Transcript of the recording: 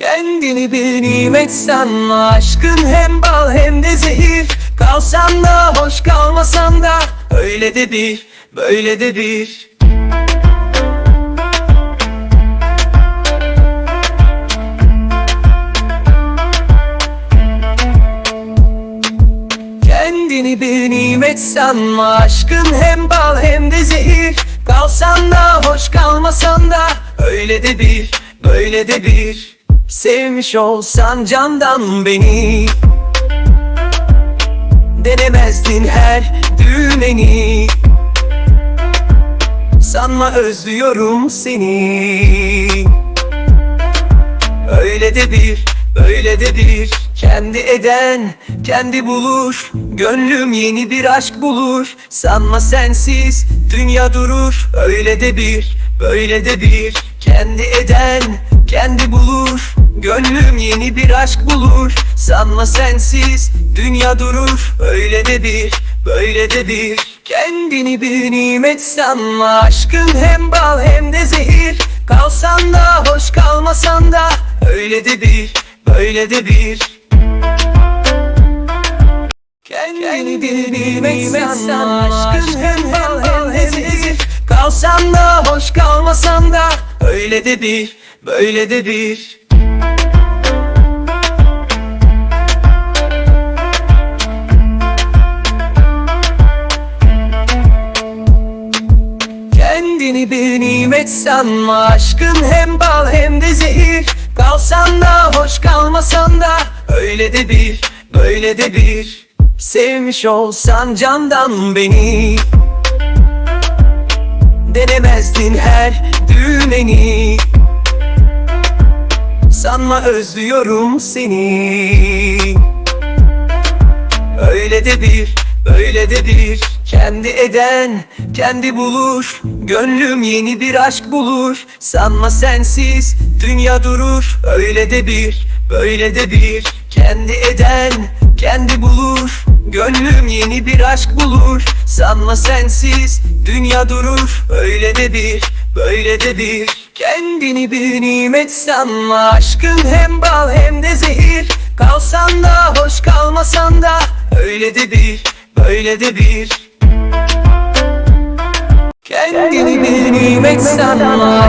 Kendini bir nimet sanma Aşkın hem bal hem de zehir. Kalsan da hoş kalmasan da Öyle de bir, böyle de bir. Kendini bir nimet sanma Aşkın hem bal hem de zehir. Kalsan da hoş kalmasan da Öyle de bir, böyle de bir Sevmiş olsan candan beni. Denemezdin her düğmeni Sanma özlüyorum seni. Öyle de bir, böyle de bir. Kendi eden, kendi bulur Gönlüm yeni bir aşk bulur. Sanma sensiz, dünya durur. Öyle de bir, böyle de bir. Kendi eden, kendi bulur Gönlüm yeni bir aşk bulur. Sanma sensiz, dünya durur. Öyle de bir, böyle de bir. Kendini bir nimet sanma. Aşkın hem bal hem de zehir. Kalsan da hoş kalmasan da. Öyle de bir, böyle de bir. Kendini bir nimet sanma. Aşkın hem bal hem de zehir. Kalsan da hoş kalmasan da. Öyle de bir, böyle de bir Kendini bir nimet sanma. Aşkın hem bal hem de zehir. Kalsan da hoş kalmasan da Öyle de bir, böyle de bir. Sevmiş olsan candan beni. Denemezdin her düğmeni Sanma özlüyorum seni. Öyle de bir, böyle de bir Kendi eden, kendi bulur Gönlüm yeni bir aşk bulur Sanma sensiz, dünya durur. Öyle de bir, böyle de bir. Kendi eden, kendi bulur Gönlüm yeni bir aşk bulur. Sanma sensiz, dünya durur. Öyle de bir, böyle de bir. Kendini bir nimet sanma. Aşkın hem bal hem de zehir. Kalsan da hoş kalmasan da. Öyle de bir, böyle de bir Bir nimet sanma